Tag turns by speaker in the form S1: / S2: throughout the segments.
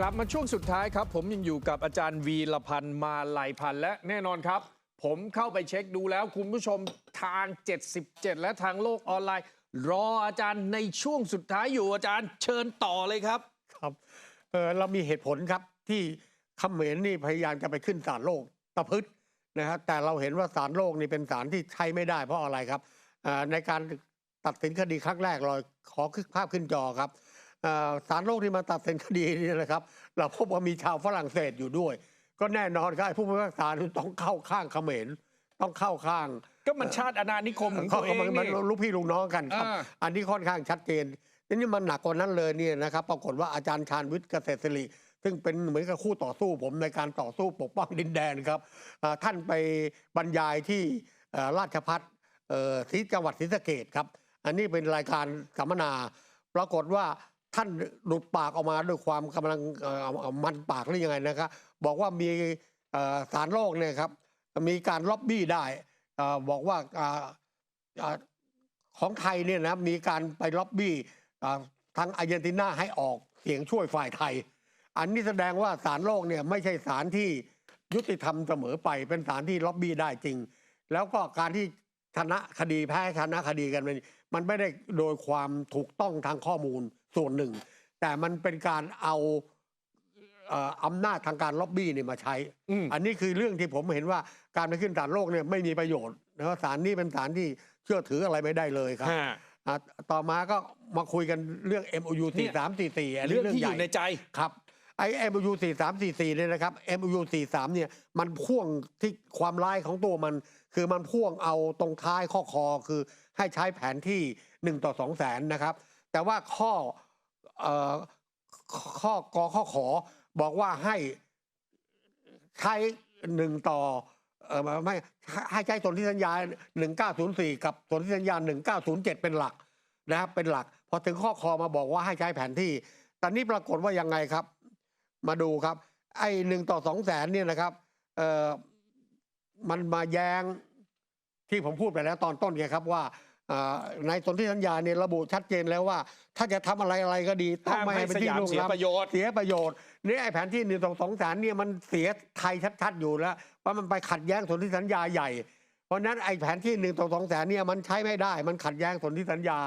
S1: กลับมาช่วงสุดท้ายครับ ผมยังอยู่กับอาจารย์วีรพันธ์มาลัยพันธ์และแน่นอนครับ ผมเข้าไปเช็คดูแล้ว คุณผู้ชมทาง 77 และทางโลกออนไลน์ รออาจารย์ในช่วงสุดท้ายอยู่อาจารย์เชิญต่อเลยครับ
S2: ครับเออเรามีเหตุผลครับที่เขมรนี่พยายามจะไปขึ้นศาลโลกตะพึดนะฮะแต่เราเห็นว่าศาลโลกนี่เป็นศาลที่ใช้ไม่ได้เพราะอะไรครับในการตัดสินคดีครั้งแรกเราขอขึ้นภาพขึ้นจอครับ ศาลโลกที่มาตัดสินคดีนี่นะครับ เราพบว่ามีชาวฝรั่งเศสอยู่ด้วย ก็แน่นอนครับไอ้ผู้พิพากษาต้องเข้าข้างเขมรต้องเข้าข้าง
S1: ก็มันชาติอาณานิคมของตัวเอง
S2: มันมัน
S1: นี่
S2: ลูกพี่ลูกน้องกันครับ
S1: อ่า
S2: อันนี้ค่อนข้างชัดเจนทีนี่มันหนักกว่านั้นเลยเนี่ยนะครับ ปรากฏว่าอาจารย์ชาญวิทย์เกษตรศิริซึ่งเป็นเหมือนกับคู่ต่อสู้ผมในการต่อสู้ปกป้องดินแดนครับอ่าท่านไปบรรยายที่เอ่อราชพัฒเอ่อที่จังหวัดศรีสะเกดครับ อันนี้เป็นรายการสัมมนา ปรากฏว่า ท่านหลุดปากออกมาด้วยความกำลังมันปากหรือยังไงนะครับ บอกว่ามีสารโลกเนี่ยครับ มีการล็อบบี้ได้บอกว่าของไทยเนี่ยนะมีการไปล็อบบี้ทางอาร์เจนตินาให้ออกเสียงช่วยฝ่ายไทย อันนี้แสดงว่าศาลโลกเนี่ยไม่ใช่ศาลที่ยุติธรรมเสมอไปเป็นศาลที่ล็อบบี้ได้จริง แล้วก็การที่ชนะคดีแพ้ชนะคดีกัน มันมันไม่ได้โดยความถูกต้องทางข้อมูลส่วนหนึ่ง แต่มันเป็นการเอาเอ่ออำนาจทางการล็อบบี้เนี่ยมาใช้
S1: อืม
S2: อันนี้คือเรื่องที่ผมเห็นว่าการไปขึ้นศาลโลกเนี่ยไม่มีประโยชน์นะศาลนี้เป็นศาลที่เชื่อถืออะไรไม่ได้เลยครับ
S1: ฮะ
S2: อะต่อมาก็มาคุยกันเรื่อง MOU
S1: เนี่ย
S2: 4344อันนี้
S1: เรื่อง
S2: เรื่อง
S1: ที่
S2: ให
S1: อ
S2: ญ่
S1: ยู่ในใจ
S2: ครับ ไอ้ MOU 4344เนี่ยนะครับ MOU 43เนี่ยมันพ่วงที่ความร้ายของตัวมัน คือมันพ่วงเอาตรงท้ายข้อคอคือให้ใช้แผนที่ 1 ต่อ 2 แสนนะครับ แต่ว่าข้อข้อกอข้อขอบอกว่าให้ใช้หนึ่งต่อเออไม่ให้ใช้สนธิสัญญา 1904 กับสนธิสัญญา 1907 เป็นหลักนะครับเป็นหลัก พอถึงข้อคอมาบอกว่าให้ใช้แผนที่ ตอนนี้ปรากฏว่ายังไงครับ มาดูครับ ไอ้หนึ่งต่อสองแสนเนี่ยนะครับเออมันมาแย้งที่ผมพูดไปแล้วตอนต้นไงครับว่าอ่าในสนธิสัญญาเนี่ยระบุชัดเจนแล้วว่า ถ้าจะทำอะไรอะไรก็ดีต้อง
S1: ห้าม
S2: ไม่
S1: ให้
S2: ให้เป็น
S1: ส
S2: ที่
S1: ยาม
S2: ลุ่ง
S1: เสีย
S2: ล้ำ
S1: ประโยชน์
S2: เสียประโยชน์นี่ไอ้แผนที่หนึ่งสองสองแสนเนี่ยมันเสียไทยชัดๆอยู่แล้วว่ามันไปขัดแย้งสนธิสัญญาใหญ่ เพราะฉะนั้นไอ้แผนที่หนึ่งต่อสองแสนเนี่ยมันใช้ไม่ได้ มันขัดแย้งสนธิสัญญา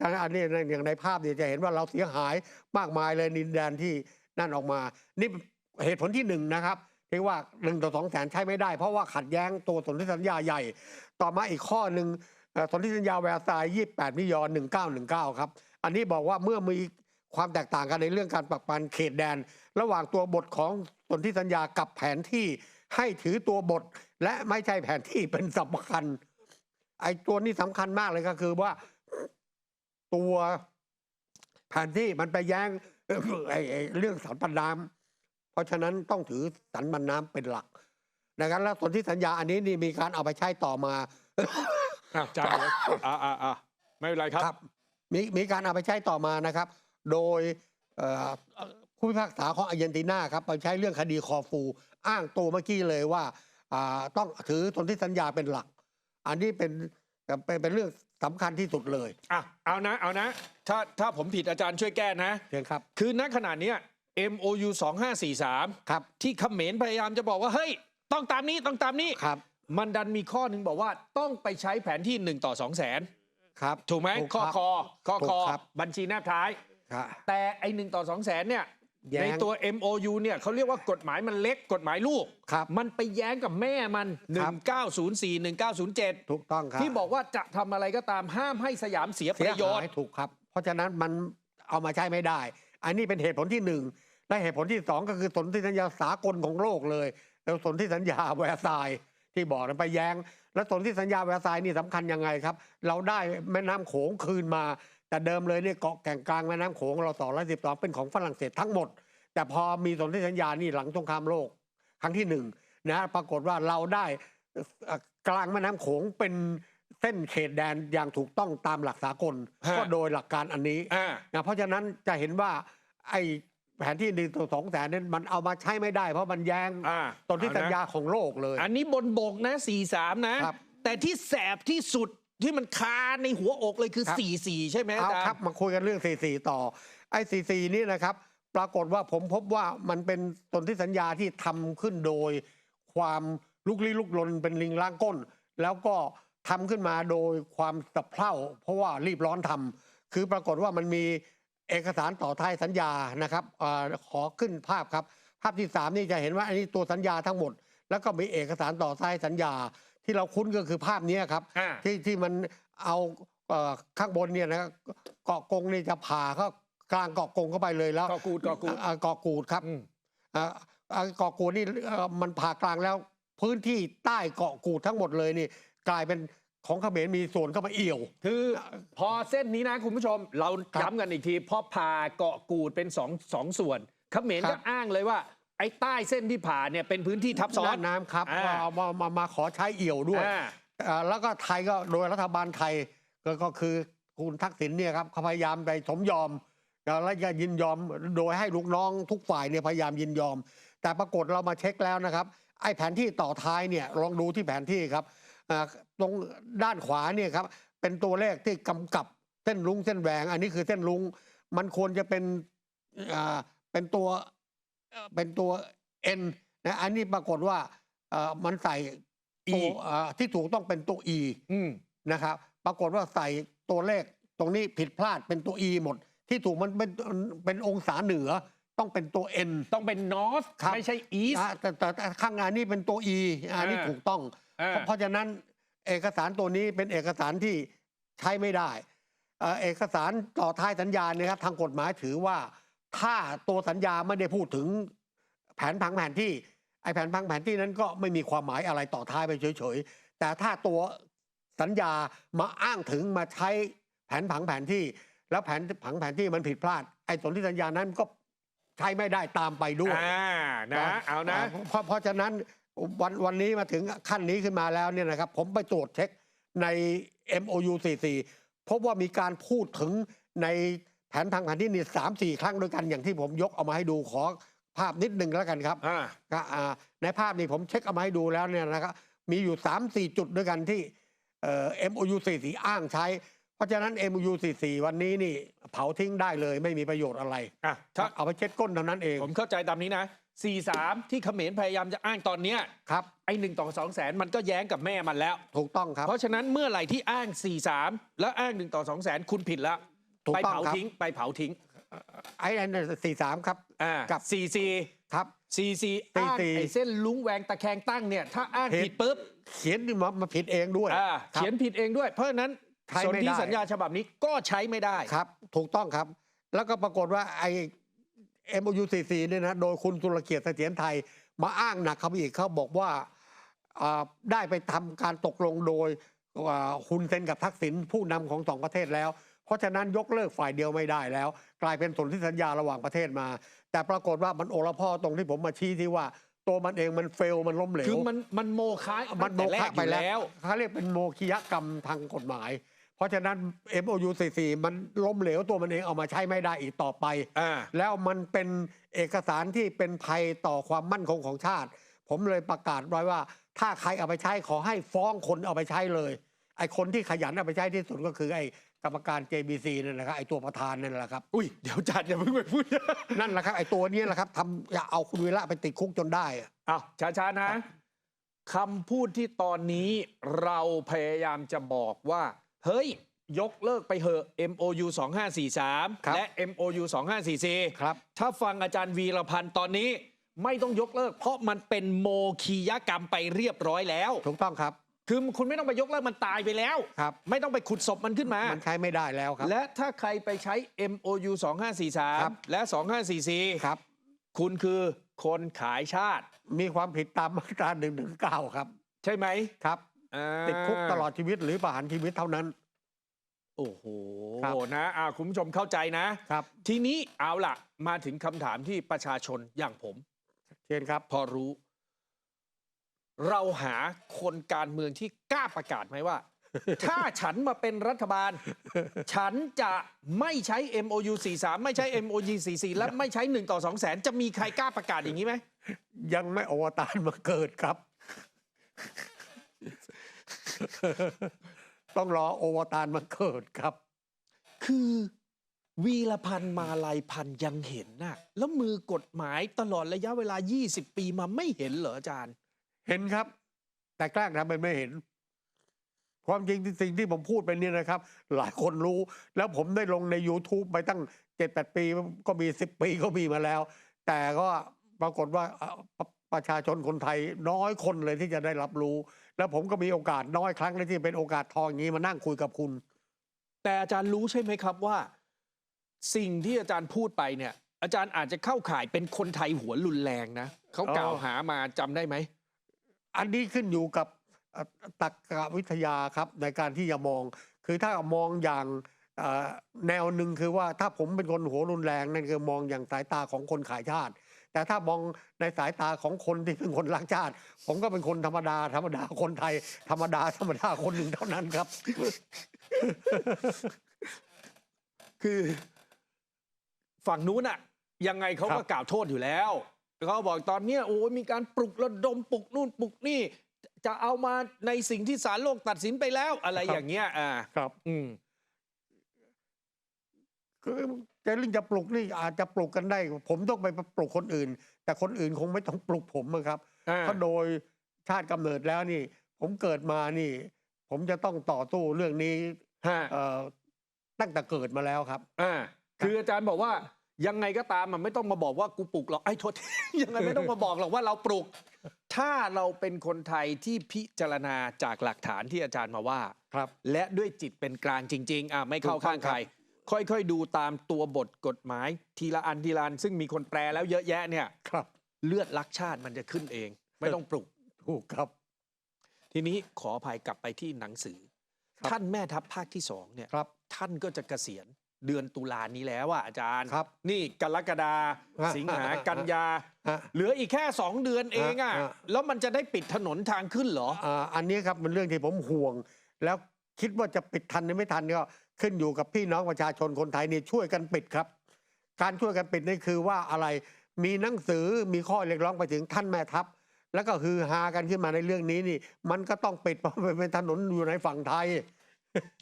S2: ดังนั้นอันนี้อย่างในภาพเนี่ยจะเห็นว่าเราเสียหายมากมายเลยดินแดนที่ นั่นออกมา นี่เหตุผลที่หนึ่งนะครับที่ว่าหนึ่งต่อสองแสนใช้ไม่ได้ เพราะว่าขัดแย้งตัวสนธิสัญญาใหญ่ ต่อมาอีกข้อหนึ่งสนธิสัญญาแวร์ซายยี่แปดมิยอนหนึ่งเก้าหนึ่งเก้าครับ อันนี้บอกว่าเมื่อมีความแตกต่างกันในเรื่องการปักปันเขตแดน ระหว่างตัวบทของสนธิสัญญากับแผนที่ให้ถือตัวบท และไม่ใช่แผนที่เป็นสำคัญ ไอ้ตัวนี้สำคัญมากเลยก็คือว่าตัวแผนที่มันไปแย้ง เรื่องสันปันน้ำเพราะฉะนั้นต้องถือสันปันน้ำเป็นหลักนะครับแล้วสนธิสัญญาอันนี้นี่มีการเอาไปใช้ต่อมา
S1: อะอาจารย์เดี๋ยวอ่าอ่าอ่าไม่เป็นไรครับ
S2: ครับ มีมีการเอาไปใช้ต่อมานะครับ โดยเอ่อผู้พิพากษาของอาร์เจนตินาครับไปใช้เรื่องคดีคอฟู อ้างตัวเมื่อกี้เลยว่าอ่าต้องถือสนธิสัญญาเป็นหลัก อันนี้เป็นเป็นเป็นเรื่อง สำคัญที่สุดเลย
S1: อะเอานะเอานะ ถ้าถ้าผมผิดอาจารย์ช่วยแก้นะ
S2: เชิญครับ
S1: คือณขณะเนี้ย MOU 2543
S2: ครับ
S1: ที่เขมรพยายามจะบอกว่า เฮ้ย ต้องตามนี้ต้องตามนี้
S2: ครับ
S1: มันดันมีข้อหนึ่งบอกว่าต้องไปใช้แผนที่ 1 ต่อ 2 แสน
S2: ครับ
S1: ถูกไหม
S2: ถูก
S1: ข้อ
S2: ครับ
S1: คอข้อ
S2: ถู
S1: ค
S2: ก
S1: อ
S2: ครับ
S1: บัญชีแนบท้าย
S2: ครับ
S1: แต่ไอ้หนึ่งต่อ2แสนเนี่ย
S2: แย้ง
S1: ในตัว MOU เนี่ยเขาเรียกว่ากฎหมายมันเล็กกฎหมายลูก
S2: ครับ
S1: มันไปแย้งกับแม่มัน
S2: ครับ
S1: 1904 1907
S2: ถูกต้องครับ
S1: ที่บอกว่าจะทำอะไรก็ตามห้ามให้สยามเสียป
S2: เสีย
S1: ระโยช
S2: หา
S1: น์
S2: ยถูกครับ เพราะฉะนั้นมันเอามาใช้ไม่ได้ อันนี้เป็นเหตุผลที่หนึ่งและเหตุผลที่สองก็คือสนธิสัญญาสากลของโลกเลยแล้วสนธิสัญญาแวร์ซายน์ที่บอกนั้นไปแย้ง และสนธิสัญญาแวร์ซายน์นี่สำคัญยังไงครับ เราได้แม่น้ำโขงคืนมา แต่เดิมเลยเนี่ยเกาะแก่งกลางแม่น้ำโขงเราต่อร้อยสิบสองเป็นของฝรั่งเศสทั้งหมด แต่พอมีสนธิสัญญานี่หลังสงครามโลก ครั้งที่หนึ่งนะฮะปรากฏว่าเราได้เอ่อกลางแม่น้ำโขงเป็นเส้นเขตแดนอย่างถูกต้องตามหลักสากล
S1: ฮะ
S2: ก็โดยหลักการอันนี้
S1: อ่า
S2: นะเพราะฉะนั้นจะเห็นว่าไอ้แผนที่หนึ่งต่อสองแสนนั้นมันเอามาใช้ไม่ได้ เพราะมันแย้ง
S1: อ่า
S2: ตนที่
S1: เอนะ
S2: สัญญาของโลกเลย
S1: อันนี้บนบกนะ43นะ
S2: ครับ
S1: แต่ที่แสบที่สุด ที่มันคาในหัวอกเลยคือ
S2: ครับ
S1: 44 ใช่ไหมอา
S2: เอา
S1: จาร
S2: ครับ
S1: ย์
S2: มาคุยกันเรื่อง 44 ต่อ ไอ้ 44 นี่นะครับ ปรากฏว่าผมพบว่ามันเป็นสนธิสัญญาที่ทำขึ้นโดย ความลุกลี้ลุกลนเป็นลิงล้างก้น แล้วก็ทำขึ้นมาโดยความสะเพร่า เพราะว่ารีบร้อนทำคือปรากฏว่ามันมีเอกสารต่อท้ายสัญญานะครับอาขอขึ้นภาพครับ ภาพที่สามนี่จะเห็นว่าอันนี้ตัวสัญญาทั้งหมด แล้วก็มีเอกสารต่อท้ายสัญญา ที่เราคุ้นก็คือภาพนี้ครับ
S1: อ่า
S2: ที่ที่มันเอาเอ่อข้างบนเนี่ยนะเกาะกงนี่จะผ่าเข้ากลางเกาะกงเข้าไปเลยแล้ว
S1: เกาะกูดเกาะกูด
S2: อ่เกาะกูดครับ
S1: อืม
S2: อ่าอ่าเกาะกูดนี่เอ่อมันผ่ากลางแล้ว พื้นที่ใต้เกาะกูดทั้งหมดเลยนี่ กลายเป็นของเขมรมีส่วนเข้ามาเอี่ยว
S1: คือพอเส้นนี้นะคุณผู้ชม เรา
S2: ครับ
S1: ย้ำกันอีกทีพอผ่าเกาะกูดเป็นสองสองส่วนเขมร
S2: ครั
S1: ก็
S2: บ
S1: อ้างเลยว่า ไอ้ใต้เส้นที่ผ่าเนี่ยเป็นพื้นที่ทับซ้อน
S2: น่านน้ำครับ
S1: อ่า
S2: ว่าเอามามามาขอใช้เอี่ยวด้วย
S1: อ่า
S2: อ่าแล้วก็ไทยก็โดยรัฐบาลไทยก็ก็คือคุณทักษิณเนี่ยครับเขาพยายามไปสมยอมแล้วก็ยินยอมโดยให้ลูกน้องทุกฝ่ายเนี่ยพยายามยินยอม แต่ปรากฏเรามาเช็คแล้วนะครับ ไอ้แผนที่ต่อท้ายเนี่ยลองดูที่แผนที่ครับอ่าตรงด้านขวาเนี่ยครับเป็นตัวเลขที่กำกับเส้นลุงเส้นแหวง อันนี้คือเส้นลุงมันควรจะเป็นอ่าเป็นตัว เอ่อเป็นตัว N นะอันนี้ปรากฏว่าเอ่อมันใส่
S1: E
S2: ตัวเอ่อที่ถูกต้องเป็นตัว E
S1: อืม
S2: นะครับ ปรากฏว่าใส่ตัวเลขตรงนี้ผิดพลาดเป็นตัว E หมด ที่ถูกมันเป็นเป็นองศาเหนือต้องเป็นตัว N
S1: ต้องเป็น north
S2: ครับ
S1: ไม่ใช่ east
S2: อะแต่แต่แต่ข้างงานนี่เป็นตัว E อันนี้
S1: อ่า
S2: ถูกต้อง
S1: อ่า
S2: เพราะเพราะฉะนั้นเอกสารตัวนี้เป็นเอกสารที่ใช้ไม่ได้เอ่อเอกสารต่อท้ายสัญญาเนี่ยครับทางกฎหมายถือว่า ถ้าตัวสัญญาไม่ได้พูดถึงแผนพังแผนที่ไอ้แผนพังแผนที่นั้นก็ไม่มีความหมายอะไรต่อท้ายไปเฉยๆ แต่ถ้าตัวสัญญามาอ้างถึงมาใช้แผนผังแผนที่ แล้วแผนผังแผนที่มันผิดพลาด ไอ้สนธิสัญญานั้นก็ใช้ไม่ได้ตามไปด้วย
S1: อ่านะเอานะ
S2: เพราะเพราะฉะนั้นวันวันนี้มาถึงขั้นนี้ขึ้นมาแล้วเนี่ยนะครับ ผมไปตรวจเช็คใน MOU 44พบว่ามีการพูดถึงใน แผนทางแผนที่นี่สามสี่ครั้งด้วยกันอย่างที่ผมยกเอามาให้ดูขอภาพนิดหนึ่งแล้วกันครับ
S1: อ่า
S2: ก็อ่าในภาพนี้ผมเช็คเอามาให้ดูแล้วเนี่ยนะครับมีอยู่3 4จุดด้วยกันที่เอ่อ MOU 44อ้างใช้ เพราะฉะนั้น MOU 44วันนี้นี่เผาทิ้งได้เลยไม่มีประโยชน์อะไร
S1: อะถ้า
S2: เอาไปเช็ดก้นเท่านั้นเอง
S1: ผมเข้าใจตามนี้นะ 43 ที่เขมรพยายามจะอ้างตอนเนี้ย
S2: ครับ
S1: ไอ้หนึ่งต่อสองแสนมันก็แย้งกับแม่มันแล้ว
S2: ถูกต้องครับ
S1: เพราะฉะนั้นเมื่อไหร่ที่อ้าง 43 แล้วอ้าง1ต่อ2แสนคุณผิดแล้ว
S2: ถูก
S1: ไป
S2: ต้อง
S1: เผา
S2: ครับ
S1: ทิ้ง ไปเผาทิ้ง
S2: ไอ้นั่นสี่สามครับ
S1: อ่า
S2: กับ
S1: 44
S2: ครับ
S1: 44อ้าง
S2: 44
S1: ไอ้เส้นลุงแหวงตะแคงตั้งเนี่ย ถ้าอ้าง
S2: ผิด
S1: ผิดปุ๊บ
S2: เขียนมามาผิดเองด้วย
S1: อ่า
S2: ครับ
S1: เขียนผิดเองด้วย เพราะฉะนั้น
S2: ใช้
S1: สน
S2: ไม่
S1: ธิ
S2: ได้
S1: สัญญาฉบับนี้ก็ใช้ไม่ได้
S2: ครับ ถูกต้องครับ แล้วก็ปรากฏว่าไอ้ MOU 44เนี่ยนะโดยคุณสุรเกียรติเสถียรไทย มาอ้างหนักเขาอีกเขาบอกว่าอ่าได้ไปทำการตกลงโดยอ่าฮุนเซนกับทักษิณผู้นำของสองประเทศแล้วเพ ราะฉะนั้นยกเลิกฝ่ายเดียวไม่ได้แล้ว กลายเป็นสนธิสัญญาระหว่างประเทศมา แต่ปรากฏว่ามันโอละพ่อตรงที่ผมมาชี้ที่ว่า ตัวมันเองมันเฟลมันล้มเหลว
S1: คือมันมันโมฆะ
S2: มัน
S1: ตั้
S2: โม
S1: งแต่แร
S2: ฆะ
S1: กอ
S2: ไป
S1: ยู่
S2: แล้
S1: แล้วว
S2: เขาเรียกเป็นโมฆยกรรมทางกฎหมาย เพราะฉะนั้น MOU 44มันล้มเหลวตัวมันเองเอามาใช้ไม่ได้อีกต่อไป
S1: อ่า
S2: แล้วมันเป็นเอกสารที่เป็นภัยต่อความมั่นคงของชาติ ผมเลยประกาศไว้ว่า ถ้าใครเอาไปใช้ขอให้ฟ้องคนเอาไปใช้เลยไอ้คนที่ขยันเอาไปใช้ที่สุดก็คือไอ้ กรรมการ JBC นั่นแหละครับไอ้ตัวประธานนั่นแหละครับ
S1: อุ้ยเดี๋ยวจัดอย่าเพิ่งไปพูด
S2: นั่นแหละครับไอ้ตัวนี้แหละครับทำอย่าเอาคุณวีระไปติดคุกจนได้อะ
S1: อ้าวช้าๆนะคำพูดที่ตอนนี้เราพยายามจะบอกว่า เฮ้ย ยกเลิกไปเหอะ MOU 2543และ MOU 2544
S2: ครับ
S1: ถ้าฟังอาจารย์วีรพันธ์ตอนนี้ไม่ต้องยกเลิก เพราะมันเป็นโมคียกรรมไปเรียบร้อยแล้ว
S2: ถูกต้องครับ
S1: คือคุณไม่ต้องไปยกเลิกมันตายไปแล้ว
S2: ครับ
S1: ไม่ต้องไปขุดศพมันขึ้นมา
S2: มันใช้ไม่ได้แล้วครับ
S1: และถ้าใครไปใช้ MOU
S2: ครับ
S1: 2543 และ 2544
S2: ครับ
S1: คุณคือคนขายชาติ
S2: มีความผิดตามมาตราหนึ่งถึงเก้าครับ
S1: ใช่ไหม
S2: ครับ
S1: อ่า
S2: ติดคุกตลอดชีวิตหรือประหารชีวิตเท่านั้น
S1: โอ้โห
S2: ครับ
S1: นะอ่าคุณผู้ชมเข้าใจนะ
S2: ครับ
S1: ทีนี้เอาล่ะ มาถึงคำถามที่ประชาชนอย่างผม
S2: เชิญครับ
S1: พอรู้ เราหาคนการเมืองที่กล้าประกาศไหมว่า ถ้าฉันมาเป็นรัฐบาล ฉันจะไม่ใช้ MOU 43 ไม่ใช้ MOU 44 และไม่ใช้ 1 ต่อ 2 แสน จะมีใครกล้าประกาศอย่างนี้ไหม
S2: ยังไม่อวตารมาเกิดครับ ต้องรอโอวตารมาเกิดครับ
S1: คือวีรพันธ์มาลายพันธ์ยังเห็นน่ะแล้วมือกฎหมายตลอดระยะเวลา 20 ปีมาไม่เห็นเหรออาจารย์
S2: เห็นครับ แต่แกล้งทำเป็นไม่เห็น ความจริงที่สิ่งที่ผมพูดไปเนี่ยนะครับ หลายคนรู้ แล้วผมได้ลงใน YouTube ไปตั้งเจ็ดแปดปีก็มีสิบปีก็มีมาแล้ว แต่ก็ปรากฏว่าประชาชนคนไทยน้อยคนเลยที่จะได้รับรู้ แล้วผมก็มีโอกาสน้อยครั้งเลยที่เป็นโอกาสทองอย่างนี้มานั่งคุยกับคุณ
S1: แต่อาจารย์รู้ใช่ไหมครับว่า สิ่งที่อาจารย์พูดไปเนี่ย อาจารย์อาจจะเข้าข่ายเป็นคนไทยหัวรุนแรงนะเขากล่าวหามาจำได้ไหม
S2: อันนี้ขึ้นอยู่กับตรรกวิทยาครับในการที่จะมอง คือถ้ามองอย่างแนวหนึ่งคือว่าถ้าผมเป็นคนหัวรุนแรงนั่นคือมองอย่างสายตาของคนขายชาติ แต่ถ้ามองในสายตาของคนที่เป็นคนรักชาติ ผมก็เป็นคนธรรมดา ธรรมดาคนไทย ธรรมดาธรรมดาคนหนึ่งเท่านั้นครับ
S1: คือ ฝั่งนู้นอะยังไงเขาก็กล่าวโทษอยู่แล้ว เขาบอกตอนเนี้ยโอ้ยมีการปลุกระดมปลุกนู่นปลุกนี่ จะเอามาในสิ่งที่ศาลโลกตัดสินไปแล้ว อะไรอย่างเงี้ย อ่า
S2: ครับ
S1: อืม
S2: คือจะเรื่องจะปลุกนี่อาจจะปลุกกันได้ ผมต้องไปปลุกคนอื่น แต่คนอื่นคงไม่ต้องปลุกผมอะครับ
S1: อ่า
S2: เพราะโดยชาติกำเนิดแล้วนี่ ผมเกิดมานี่ ผมจะต้องต่อสู้เรื่องนี้
S1: ฮะ
S2: เอ่อตั้งแต่เกิดมาแล้วครับ
S1: อ่าคืออาจารย์บอกว่า ยังไงก็ตามมันไม่ต้องมาบอกว่ากูปลุกหรอกไอ้โทษยังไงไม่ต้องมาบอกหรอกว่าเราปลุกถ้าเราเป็นคนไทยที่พิจารณาจากหลักฐานที่อาจารย์มาว่า
S2: ครับ
S1: และด้วยจิตเป็นกลางจริง ๆ อะไม่เข้าข้างใคร ค่อยๆ ดูตามตัวบทกฎหมาย ทีละอันทีละอันซึ่งมีคนแปลแล้วเยอะแยะเนี่ย
S2: ครับ
S1: เลือดรักชาติมันจะขึ้นเอง ไม่ต้องปลุก
S2: ถูกครับ
S1: ทีนี้ขออภัยกลับไปที่หนังสือ
S2: ครับ
S1: ท่านแม่ทัพภาคที่สองเนี่ย
S2: ครับ
S1: ท่านก็จะเกษียณ เดือนตุลานี้แล้วอะอาจารย์
S2: ครับ
S1: นี่กรกฎา
S2: ฮะ
S1: สิงหา
S2: ฮะ
S1: กันยา
S2: ฮะ
S1: เหลืออีกแค่ 2 เดือนเองอะ
S2: ฮะ
S1: แล้วมันจะได้ปิดถนนทางขึ้นเหรอ
S2: อ่าอันนี้ครับเป็นเรื่องที่ผมห่วง แล้วคิดว่าจะปิดทันหรือไม่ทันก็ขึ้นอยู่กับพี่น้องประชาชนคนไทยนี่ช่วยกันปิดครับ การช่วยกันปิดนี่คือว่าอะไรมีหนังสือมีข้อเรียกร้องไปถึงท่านแม่ทัพ แล้วก็คือฮากันขึ้นมาในเรื่องนี้นี่ มันก็ต้องปิดเพราะมันเป็นถนนอยู่ในฝั่งไทย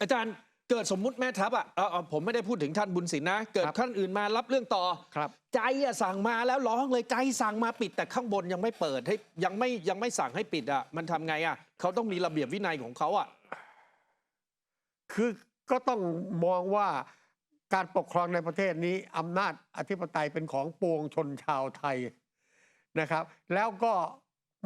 S1: อาจารย์ เกิดสมมุติแม่ทัพอะเอ่อเอ่อผมไม่ได้พูดถึงท่านบุญศิลป์นะ เกิด
S2: ครับ
S1: ท่านอื่นมารับเรื่องต่อ
S2: ครับ
S1: ใจอะสั่งมาแล้วร้องเลยใจสั่งมาปิดแต่ข้างบนยังไม่เปิดให้ยังไม่ยังไม่สั่งให้ปิดอะมันทำไงอะเขาต้องมีระเบียบวินัยของเขาอะ
S2: คือก็ต้องมองว่าการปกครองในประเทศนี้อำนาจอธิปไตยเป็นของปวงชนชาวไทยนะครับ แล้วก็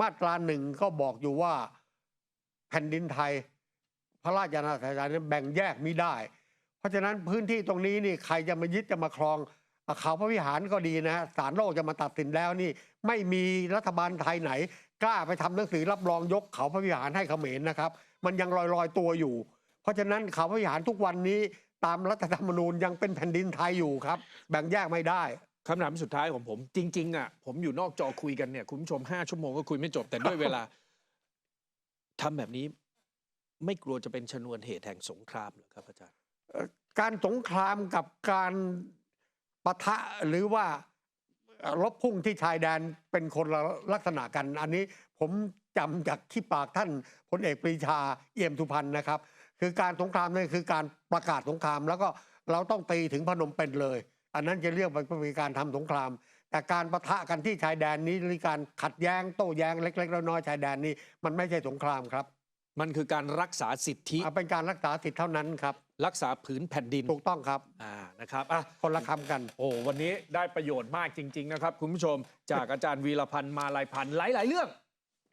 S2: มาตราหนึ่งก็บอกอยู่ว่าแผ่นดินไทย พระราชอาณาจักรนั้นแบ่งแยกไมิได้ เพราะฉะนั้นพื้นที่ตรงนี้นี่ใครจะมายึดจะมาครองเขาพระวิหารก็ดีนะศาลโลกจะมาตัดสินแล้วนี่ ไม่มีรัฐบาลไทยไหน กล้าไปทำหนังสือรับรองยกเขาพระวิหารให้เขมรนะครับ มันยังลอยลอยตัวอยู่ เพราะฉะนั้นเขาพระวิหารทุกวันนี้ตามรัฐธรรมนูญยังเป็นแผ่นดินไทยอยู่ครับ แบ่งแยกไม่ได้
S1: คำถามสุดท้ายของผม จริงๆอะผมอยู่นอกจอคุยกันเนี่ยคุณผู้ชมห้าชั่วโมงก็คุยไม่จบแต่ด้วยเวลาทำแบบนี้ ไม่กลัวจะเป็นชนวนเหตุแห่งสงครามเหรอครับอาจารย์
S2: การสงครามกับการปะทะหรือว่ารบพุ่งที่ชายแดนเป็นคนละลักษณะกัน อันนี้ผมจำจากที่ปากท่านพลเอกปรีชาเอี่ยมสุพรรณนะครับ คือการสงครามนั่นคือการประกาศสงคราม แล้วก็เราต้องตีถึงพนมเปญเลย อันนั้นจะเรียกว่าเป็นการทำสงคราม แต่การประทะกันที่ชายแดนนี้หรือการขัดแย้งโต้แย้งเล็กๆน้อยๆชายแดนนี้ มันไม่ใช่สงครามครับ
S1: มันคือการรักษาสิทธิ
S2: อะเป็นการรักษาสิทธิเท่านั้นครับ
S1: รักษาผืนแผ่นดิน
S2: ถูกต้องครับ
S1: อ่านะครับอะ
S2: คนละคำกัน
S1: โอ้วันนี้ได้ประโยชน์มากจริง ๆ นะครับ คุณผู้ชม จากอาจารย์วีรพันธ์มาลายพันธ์หลาย ๆ เรื่อง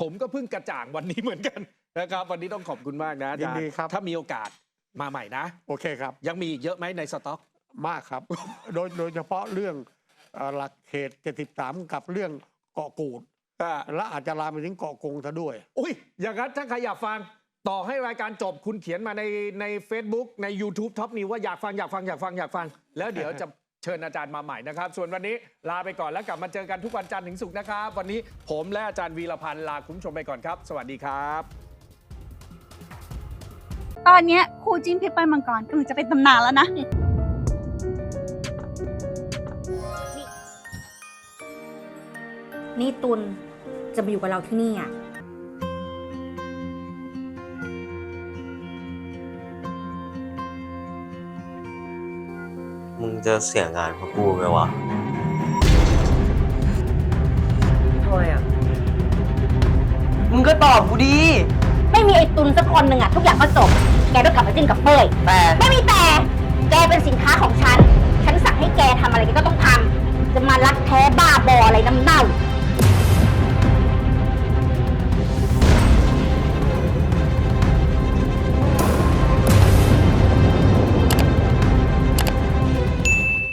S1: ผมก็เพิ่งกระจ่างวันนี้เหมือนกันนะครับ วันนี้ต้องขอบคุณมากนะอาจาร
S2: ยินดี
S1: ย์
S2: ครับ
S1: ถ้ามีโอกาสมาใหม่นะ
S2: โอเคครับ
S1: ยังมีอีกเยอะไหมในสต็อก
S2: มากครับ โดยโดยเฉพาะเรื่องเอ่อหลักเขต73 กับเรื่องเกาะกูด
S1: อ่า
S2: และอาจจะลามไปถึงเกาะกงซะด้วย
S1: อุ้ย อย่างนั้นถ้าใครอยากฟัง ต่อให้รายการจบคุณเขียนมาในใน Facebook ใน YouTube ท็อปนิวว่าอยากฟังอยากฟังอยากฟังอยากฟัง แล้วเดี๋ยวจะเชิญอาจารย์มาใหม่นะครับ ส่วนวันนี้ลาไปก่อนแล้วกลับมาเจอกันทุกวันจันทร์ถึงศุกร์นะครับ วันนี้ผมและอาจารย์วีรพันธ์ลาคุณผู้ชมไปก่อนครับ สวัสดีครับ
S3: ตอนเนี้ยคู่จิ้นเพชรปานมังกรกำลังจะเป็นตำนานแล้วนะ
S4: นี่ตุล จะมาอยู่กับเราที่นี่อะ
S5: มึงจะเสียงานเพราะกูไหมวะ
S6: ทำไมอะ มึงก็ตอบกูดี
S4: ไม่มีไอ้ตุนสักคนหนึ่งอะทุกอย่างก็จบ แกต้องกลับมาจิ้นกับเป้ย
S6: แต่
S4: ไม่มีแต่ แกเป็นสินค้าของฉัน ฉันสั่งให้แกทำอะไรแกก็ต้องทำจะมารักแท้บ้าบออะไรน้ำเน่า